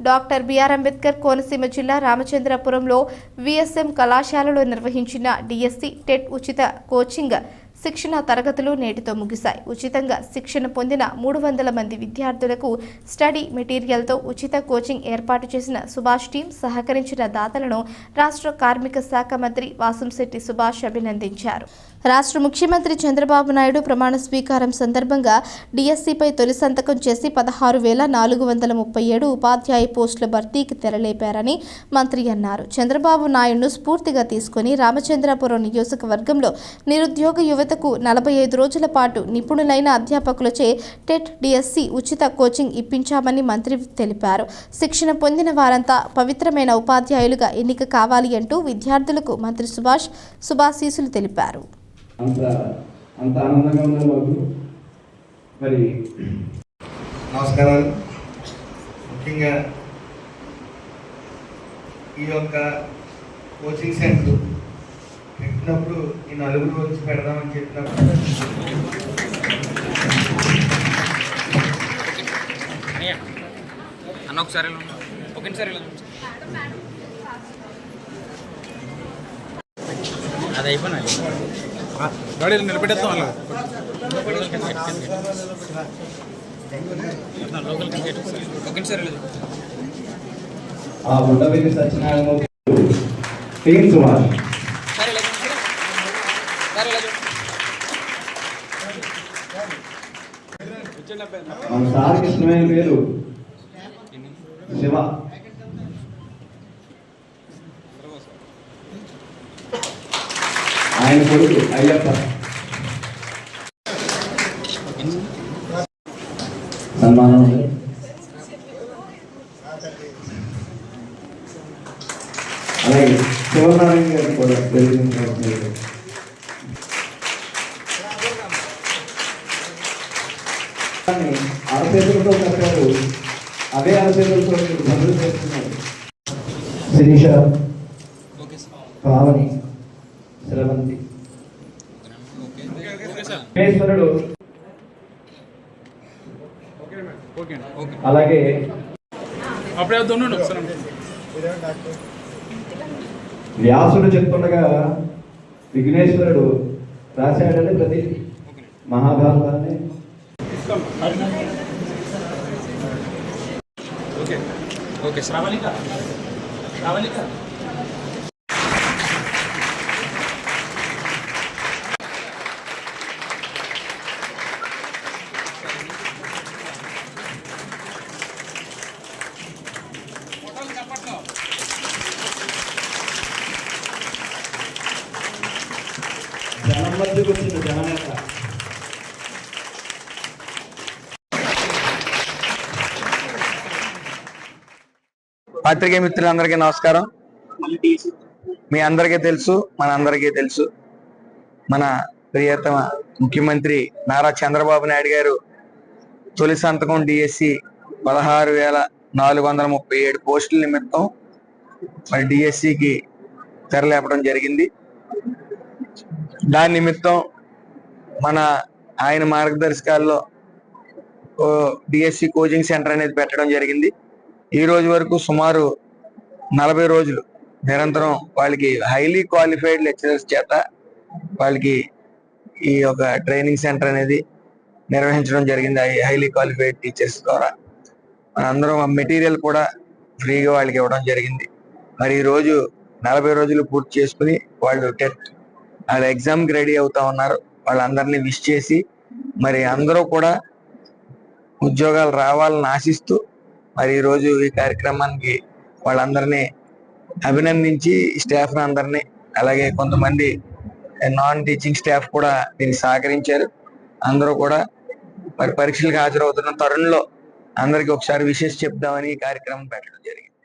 Doctor BR Ambedkar Konaseema జిల్లా రామచంద్రపురంలో VSM కళాశాలలో నిర్వహించిన డిఎస్సి టెట్ ఉచిత కోచింగ్ శిక్షణ తరగతులు నేటితో ముగిశాయి. ఉచితంగా శిక్షణ పొందిన మూడు వందల మంది విద్యార్థులకు స్టడీ మెటీరియల్తో ఉచిత కోచింగ్ ఏర్పాటు చేసిన సుభాష్ టీం సహకరించిన దాతలను రాష్ట్ర కార్మిక శాఖ మంత్రి వాసంశెట్టి సుభాష్ అభినందించారు. రాష్ట్ర ముఖ్యమంత్రి చంద్రబాబు నాయుడు ప్రమాణ స్వీకారం సందర్భంగా డిఎస్సిపై తొలి సంతకం చేసి పదహారు వేల నాలుగు వందల ముప్పై ఏడు ఉపాధ్యాయ పోస్టుల భర్తీకి తెరలేపారని మంత్రి అన్నారు. చంద్రబాబు నాయుడును స్ఫూర్తిగా తీసుకుని రామచంద్రపురం నియోజకవర్గంలో నిరుద్యోగ యువతకు నలభై ఐదు రోజుల పాటు నిపుణులైన అధ్యాపకులచే టెట్ డిఎస్సి ఉచిత కోచింగ్ ఇప్పించామని మంత్రి తెలిపారు. శిక్షణ పొందిన వారంతా పవిత్రమైన ఉపాధ్యాయులుగా ఎన్నిక కావాలి అంటూ విద్యార్థులకు మంత్రి సుభాష్ శుభాశీసులు తెలిపారు. అంత అంత ఆనందంగా ఉన్నారు మాకు మరి నమస్కారాలు ముఖ్యంగా ఈ యొక్క కోచింగ్ సెంటర్ పెట్టినప్పుడు ఈ నలుగురు వచ్చి పెడదామని చెప్పినప్పుడు అన్న ఒకసారి. అది అయిపోయినా? గాడీలు నిలబెట్టేస్తాం అలా. ఆ ఉండవెల్లి సత్యనారాయణ టీమ్ సుమార్. సార్ సార్ పేరు శివ. ఆయన కొడుకు అయ్యప్ప. సన్మానం. అలాగే శివనారాయణ గారు కూడా తెలియజేయడం అరచేతులతో కట్టారు. అవే అరచేతులతో మీరు బదులు చేస్తున్నారు. శిరీష పావని శ్రవంతి. మహేశ్వరుడు అలాగే వ్యాసుడు చెప్తుండగా విఘ్నేశ్వరుడు రాశాడని ప్రతి మహాభారతాన్ని. ఓకే. ఓకే సార్ రావలిక జనం జననేత మిత్రులందరికీ నమస్కారం. మీ అందరికీ తెలుసు మన అందరికీ తెలుసు. మన ప్రియతమ ముఖ్యమంత్రి నారా చంద్రబాబు నాయుడు గారు తొలి సంతకం డిఎస్సి పదహారు వేల నాలుగు వందల ముప్పై ఏడు పోస్టుల నిమిత్తం మరి డిఎస్సికి తెరలేపడం జరిగింది. దాని నిమిత్తం మన ఆయన మార్గదర్శకాల్లో డిఎస్సి కోచింగ్ సెంటర్ అనేది పెట్టడం జరిగింది. ఈ రోజు వరకు సుమారు నలభై రోజులు నిరంతరం వాళ్ళకి హైలీ క్వాలిఫైడ్ లెక్చరర్స్ చేత వాళ్ళకి ఈ యొక్క ట్రైనింగ్ సెంటర్ అనేది నిర్వహించడం జరిగింది. హైలీ క్వాలిఫైడ్ టీచర్స్ ద్వారా. అందరం ఆ మెటీరియల్ కూడా ఫ్రీగా వాళ్ళకి ఇవ్వడం జరిగింది. మరి ఈ రోజు నలభై రోజులు పూర్తి చేసుకుని వాళ్ళు టెట్ వాళ్ళ ఎగ్జామ్కి రెడీ అవుతా ఉన్నారు. వాళ్ళందరినీ విష్ చేసి మరి అందరూ కూడా ఉద్యోగాలు రావాలని ఆశిస్తూ మరి ఈరోజు రోజు ఈ కార్యక్రమానికి వాళ్ళందరినీ అభినందించి స్టాఫ్ అందరినీ అలాగే కొంతమంది నాన్ టీచింగ్ స్టాఫ్ కూడా దీనికి సహకరించారు. అందరూ కూడా మరి పరీక్షలకు హాజరవుతున్న తరుణంలో అందరికి ఒకసారి విషెస్ చెప్దామని ఈ కార్యక్రమం పెట్టడం జరిగింది.